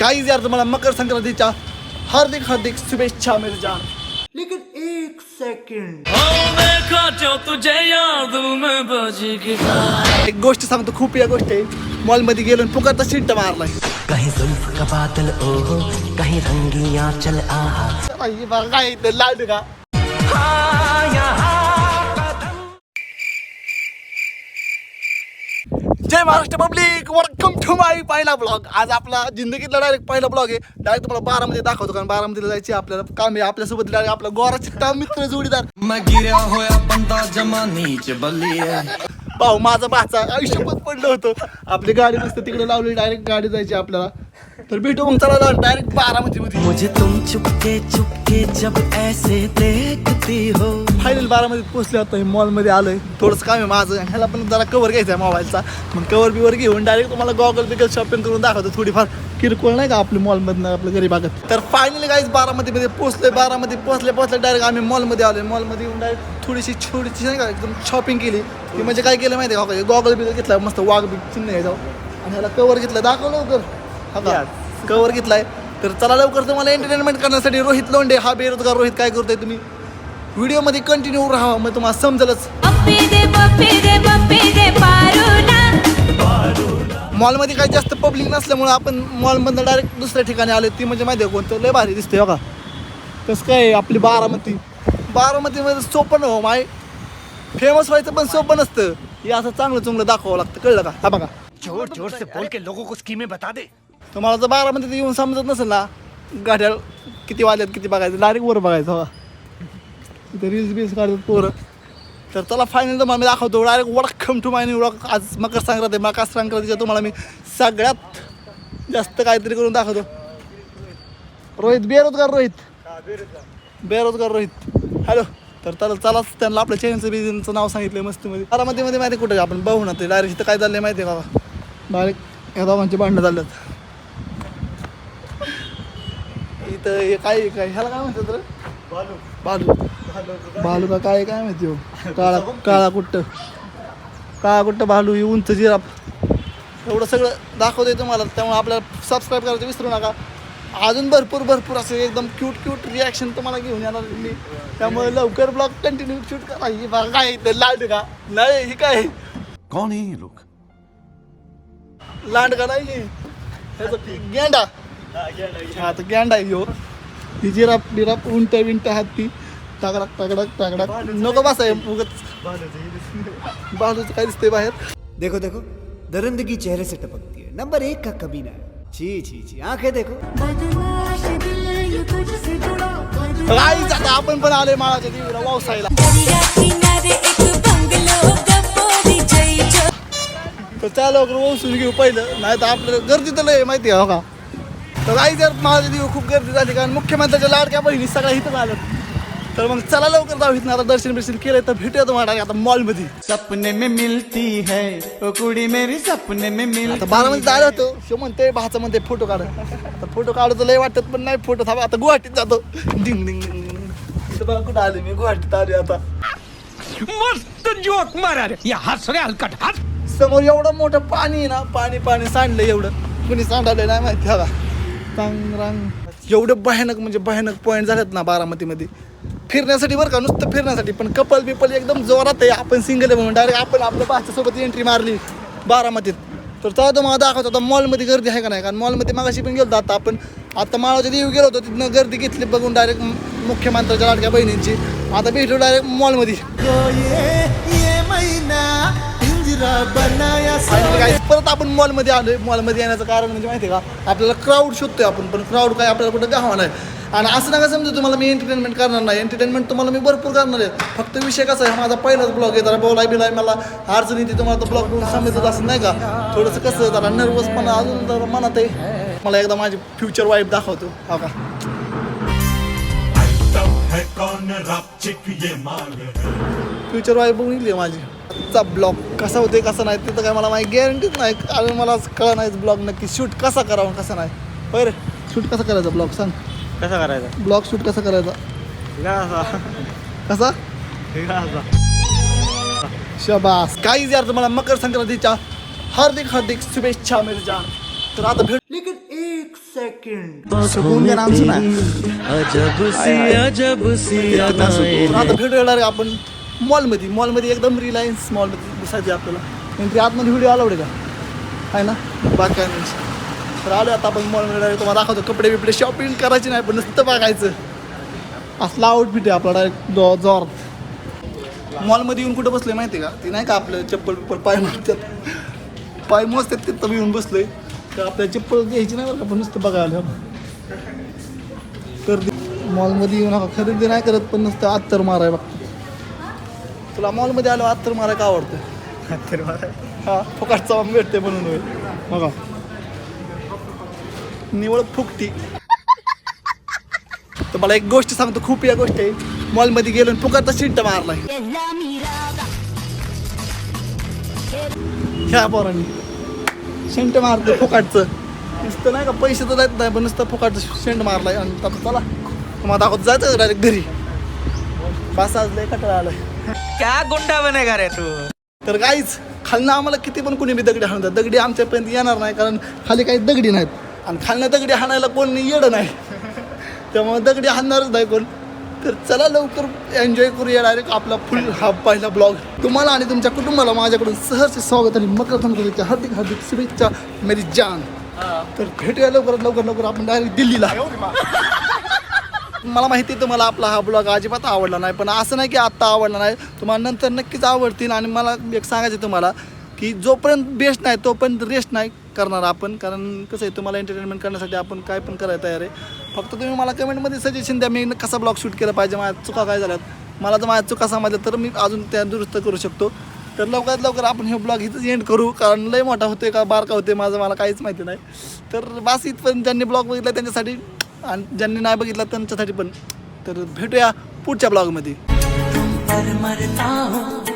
काही यार तुम्हाला मकर संक्रांतीच्या हार्दिक हार्दिक शुभेच्छा मेरे जान। लेकिन एक सेकंड। एक गोष्ट सांगतो खूप या गोष्ट आहे. मॉलमध्ये गेलो आणि पुकारता शिट्ट मारलाय कहीं जुल्फ का बादल ओहो कहीं रंगिया चल आहा। चला, हे बघा इथं? लाड का? जय Maharashtra public. Welcome to my पहिला ब्लॉग आज आपला जिंदगीतला डायरेक्ट पहिला ब्लॉग आहे. डायरेक्ट तुम्हाला बारामध्ये दाखवतो कारण बारामतीला जायचे आपल्याला काम आहे. आपल्यासोबत डायरेक्ट आपला गोरा चिट्टा मित्र जोडीदार. भाऊ माझा भाचा आयुष्यपत पडलं होतं. आपली गाडी मस्त तिकडे लावली डायरेक्ट गाडी जायची आपल्याला. तर भेटू मग चला डायरेक्ट बारामती मध्ये. मुझे तुम चुपके चुपके जब ऐसे देखती हो। फायनल बारामध्ये पोहोचले होतं मॉलमध्ये आलोय. थोडंसं काम आहे माझं. ह्याला पण जरा कवर घ्यायचा आहे मोबाईलचा मग कवर बिवर घेऊन डायरेक्ट तुम्हाला गॉगल बिगल शॉपिंग करून दाखवतो थोडीफार. किरकोळ नाही का आपल्या मॉलमधनं आपल्या घरी भागात? तर फायनली गाईज बारामतीमध्ये पोहोचलोय. बारामती पोहोचले पोहोचले डायरेक्ट आम्ही मॉलमध्ये आलोय. मॉलमध्ये येऊन डायरेक्ट थोडीशी छोटीशी नाही का एकदम शॉपिंग केली. ती म्हणजे काय केलं माहिती आहे गॉगल बिगल घेतला मस्त वाघ बिग चिन्ह घ्यायचं आणि ह्याला कवर घेतलं. दाखव लवकर. हा का? कवर घेतलाय. तर चला लवकर तुम्हाला एंटरटेनमेंट करण्यासाठी रोहित लोंडे हा बेरोजगार रोहित काय करतोय तुम्ही? व्हिडिओमध्ये कंटिन्यू राहा मग तुम्हाला समजेलच. पप्पी दे पप्पी दे पप्पी दे पारुला. मॉलमध्ये काही जास्त पब्लिक नसल्यामुळे आपण मॉलमधनं डायरेक्ट दुसऱ्या ठिकाणी आलो ती म्हणजे माहिती आहे कोणतं? लय भारी दिसते बघा कसं काय आहे आपली बारामती? बारामतीमध्ये सोपं हो माय. फेमस व्हायचं पण सोपं नसतं. हे असं चांगलं चांगलं दाखवावं लागतं. कळलं का? हा बघा. जोर जोर से बोल के लोगों को स्कीमें बता दे। तुम्हाला जर बारामध्ये येऊन समजत नसेल ना गाड्या किती वाजल्यात किती बघायचं? डायरेक्ट वर बघायचं हवा. इथे रील्स बिल्स काढतात पोरं. तर चला फायनल तुम्हाला मी दाखवतो. Direct welcome to my new vlog आज मकर संक्रांती आहे. मकर संक्रांतीच्या तुम्हाला मी सगळ्यात जास्त काहीतरी करून दाखवतो. रोहित बेरोजगार रोहित. बेरोजगार रोहित. हॅलो तर चला चला त्यांना आपल्या चॅनलचं बिजनचं नाव सांगितलं मस्त मध्ये बारामती मध्ये माहिती कुठे आपण बघू ना ते डायरेक्ट इथं काय चाललंय माहिती आहे बाबा डायरेक्ट या दोघांची भांडणं चालल्यात इथं हे काय काय ह्याला काय म्हणतात रे? बालू. बालू. का काय? काय माहिती हो? काळा काळा कुट्ट. काळा कुट्ट भालू ही उंच जिराप एवढं सगळं दाखवतोय तुम्हाला त्यामुळे आपल्याला सबस्क्राईब करायचं विसरू नका. अजून भरपूर भरपूर असे एकदम क्यूट क्यूट रिॲक्शन तुम्हाला घेऊन येणार मी. त्यामुळे लवकर ब्लॉग कंटिन्यू शूट करा. ही बघा काय इथं लांड का? नाही ही काय कौन है ये लोग? लांड का नाही ही. गेंडा. हा तर गेंडा आहे ही जिराप बिराप उंट विंट हात ती टाकडक टाकडक टाकडक. नको बस आहे बाजूचं काय दिसतंय बाहेर. देखो देखो. दरिंदगी चेहरे से टपकती है. नंबर एक का कमीना है. छी छी छी. आंखें देखो. आता आपण पण आलोय माळाच्या देवीला वावसायला. तर त्या लवकर वसून घेऊ पहिलं. नाही तर आपल्याला गर्दी तर लय माहिती आहे हो का? तर आई जर माझ्या दिवस खूप गर्दी झाली कारण मुख्यमंत्र्याच्या लाडक्या बहिणी सगळ्या इथं आलं तर मग चला लवकर जाऊ इथं आता दर्शन बिर्शन केलं तर भेटूया तुम्हाला आता मॉलमध्ये सपने में मिलती है ओ कुड़ी मेरी सपने में मिल आता बारामध्ये जायला होतो शो म्हणते भाचा म्हणते फोटो काढ. आता फोटो काढतो लय वाटत पण नाही फोटो थांबा आता गुवाहाटीत जातो. डिंग डिंग डिंग डिंग. इथं बघा कुठं आले मी गुवाहाटीत आले आता. मस्त जोक मारा रे या हस रे हलकट हस समोर एवढं मोठं पाणी आहे ना पाणी पाणी सांडलं एवढं. कुणी सांडायला नाही माहिती हवा. तांग रांग. एवढं भयानक म्हणजे भयानक पॉईंट झालेत ना बारामतीमध्ये. फिरण्यासाठी बरं का नुसतं फिरण्यासाठी. पण कपल बिपल एकदम जोरात आहे. आपण सिंगल आहे म्हणून डायरेक्ट आपण आपल्या भाच्यासोबत एंट्री मारली बारामतीत. तर तेव्हा तो मला दाखवतो. आता मॉलमध्ये गर्दी आहे का नाही? कारण मॉलमध्ये मागाशी पण गेलो आता. आपण आता माळाच्या देवी गेलो होतो तिथनं गर्दी घेतली बघून डायरेक्ट मुख्यमंत्र्याच्या लाडक्या बहिणींची. आता भेटलो डायरेक्ट मॉलमध्ये काय परत आपण मॉलमध्ये आलोय. मॉलमध्ये येण्याचं कारण म्हणजे माहिती आहे का? आपल्याला क्राऊड शोधतोय आपण पण क्राऊड काय आपल्याला कुठं गावा नाही. आणि असं नका समजा तुम्हाला मी एंटरटेनमेंट करणार नाही. एंटरटेनमेंट तुम्हाला मी भरपूर करणार आहे. फक्त विषय कसा आहे माझा पहिलाच ब्लॉग आहे. जरा बोलाय बिलाय मला अडचण येते तुम्हाला तो ब्लॉग बघून समजत असं नाही का? थोडंसं कसं जरा नर्वसपणा अजून जरा मनात आहे. मला एकदा माझी फ्युचर वाईफ दाखवतो. हा का? फ्युचर वाईफ बघून येईल माझी. आजचा ब्लॉग कसा होते कसा नाही ते तर काय मला माहिती गॅरंटीच नाही. कारण मला कळा नाही ब्लॉग नक्की. शूट कसा करावा कसा नाही. होय रे? शूट कसा करायचा ब्लॉग सांग. कसा करायचा? ब्लॉग शूट कसा करायचा? कसा? शबास. काही यार तुम्हाला मकर संक्रांतीच्या हार्दिक हार्दिक शुभेच्छा मेरे जान तर आता भेट लेकिन एक सेकंड. सुकून घ्या ना आमचं ना. अजब सी अजब सी तर आता व्हिडिओ येणार आहे आपण मॉलमध्ये. मॉलमध्ये एकदम रिलायन्स मॉलमध्ये दिसायचे आपल्याला. एंट्री आतमध्ये व्हिडिओ अलाउड आहे का? आहे ना? बाकी काय नाही. तर आलो आता आपण मॉलमध्ये तुम्हाला दाखवतो कपडे बिपडे शॉपिंग करायची नाही पण नुसतं बघायचं. असला आउटफिट आहे आपला डायरेक्ट जोर मॉलमध्ये येऊन कुठं बसलोय माहिती आहे का? ती नाही का आपलं चप्पल बिप्पल पाय मारतात. पाय मोजतात तिथं येऊन बसलोय. तर आपल्याला चप्पल घ्यायची नाही बरं का पण नुसतं बघायला तर मॉलमध्ये येऊन नका खरेदी नाही करत पण नुसतं आत्तर माराय बघ. तुला मॉलमध्ये आलो आत्तर माराय का आवडतं? आत्तर माराय. हा फुकाटचा भेटते म्हणून होय. बघा. निवळ फुकटी. तर मला एक गोष्ट सांगतो खूप या गोष्टी आहे. मॉलमध्ये गेलो आणि फुकाटचा शिंट मारलाय. ह्या पोरांनी. शेंट मारतो फुकाटचं. नुसतं नाही का पैसे तर देत नाही पण नुसतं फुकाटचं शेंट मारलाय. आणि चला तुम्हाला दाखवत जायचं डायरेक्ट घरी? बस आज लय कटाळा आलाय. क्या गुंडा बनेगा रे तू? तर काहीच खालनं आम्हाला किती पण कुणी बी दगडी हाणतात दगडी आमच्यापर्यंत येणार नाही कारण खाली काही दगडी नाहीत. आणि खालनं दगडी हाणायला कोण येडं नाही. त्यामुळे दगडी हाणणारच नाही कोण. तर चला लवकर एन्जॉय करूया डायरेक्ट आपला फुल हा पहिला ब्लॉग तुम्हाला आणि तुमच्या कुटुंबाला माझ्याकडून सहर्ष स्वागत आणि मकर संक्रांतीच्या हार्दिक हार्दिक शुभेच्छा. मेरी जान. तर भेटूया लवकरात लवकर लवकर आपण डायरेक्ट दिल्लीला. मला माहिती आहे तुम्हाला आपला हा ब्लॉग अजिबात आवडला नाही पण असं नाही की आत्ता आवडला नाही. तुम्हाला नंतर नक्कीच आवडतील आणि मला एक सांगायचं आहे तुम्हाला की जोपर्यंत बेस्ट नाही तोपर्यंत रेस्ट नाही. करणार आपण. कारण कसं आहे तुम्हाला एंटरटेनमेंट करण्यासाठी आपण काय पण करायला तयार आहे. फक्त तुम्ही मला कमेंटमध्ये सजेशन द्या मी कसा ब्लॉग शूट केला पाहिजे माझ्या चुका काय झाल्यात. मला जर माझ्या चुका समजल्या तर मी अजून त्या दुरुस्त करू शकतो. तर लवकरात लवकर आपण हे ब्लॉग इथंच एंड करू. कारण लय मोठा होतोय का बारका होते माझं मला काहीच माहिती नाही. तर बास इथपर्यंत ज्यांनी ब्लॉग बघितला त्यांच्यासाठी आणि ज्यांनी नाही बघितला त्यांच्यासाठी पण. तर भेटूया पुढच्या ब्लॉगमध्ये मरता हूँ